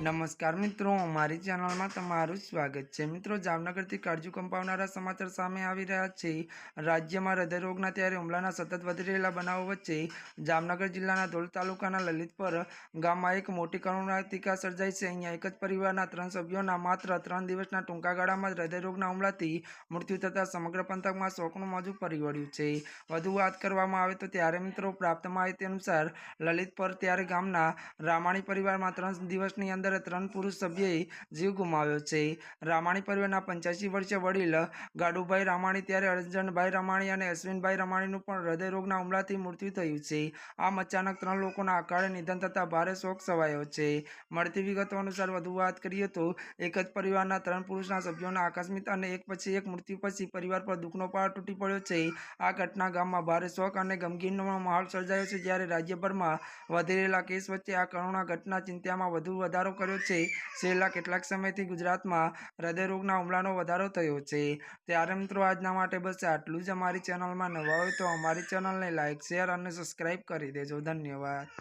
નમસ્કાર મિત્રો અમારી ચેનલમાં તમારું સ્વાગત છે. મિત્રો, જામનગરથી કાળજુ કંપાવનારા સમાચાર સામે આવી રહ્યા છે. રાજ્યમાં હૃદયરોગના ત્યારે હુમલાના સતત વધી રહેલા બનાવો વચ્ચે જામનગર જિલ્લાના ધોલ તાલુકાના લલિતપર ગામમાં એક મોટી કરુણાતિકા સર્જાઈ છે. અહીંયા એક જ પરિવારના ત્રણ સભ્યોના માત્ર ત્રણ દિવસના ટૂંકા ગાળામાં હૃદયરોગના હુમલાથી મૃત્યુ થતાં સમગ્ર પંથકમાં શોકનું મોજું ફરી વળ્યું છે. વધુ વાત કરવામાં આવે તો ત્યારે મિત્રો, પ્રાપ્ત માહિતી અનુસાર લલિતપર ત્યારે ગામના રામાણી પરિવારમાં ત્રણ દિવસની અંદર ત્રણ પુરુષ સભ્યએ જીવ ગુમાવ્યો છે. રામાણી પરિવારના પંચ્યાસી વર્ષે વડીલ ગાડુભાઈ રામાણી ત્યારે અર્જનભાઈ રામાણી અને અશ્વિનભાઈ રામાણીનું પણ હૃદયરોગના હુમલાથી મૃત્યુ થયું છે. આમ અચાનક ત્રણ લોકોના અકાળે નિધન થતાં ભારે શોક સવાયો છે. મળતી વિગતો અનુસાર વધુ વાત કરીએ તો એક જ પરિવારના ત્રણ પુરુષના સભ્યોના આકસ્મિક અને એક પછી એક મૃત્યુ પછી પરિવાર પર દુઃખનો પાર તૂટી પડ્યો છે. આ ઘટના ગામમાં ભારે શોક અને ગમગીનનો માહોલ સર્જાયો છે જ્યારે રાજ્યભરમાં વધી રહેલા કેસ વચ્ચે આ કરુણા ઘટના ચિંતામાં વધુ વધારો કર્યો છે. છેલ્લા કેટલાક સમયથી ગુજરાતમાં હૃદયરોગના હુમલાનો વધારો થયો છે. ત્યારે મિત્રો, આજના માટે બસ આટલું જ. અમારી ચેનલમાં નવા હોય તો અમારી ચેનલને લાઇક શેર અને સબસ્ક્રાઈબ કરી દેજો. ધન્યવાદ.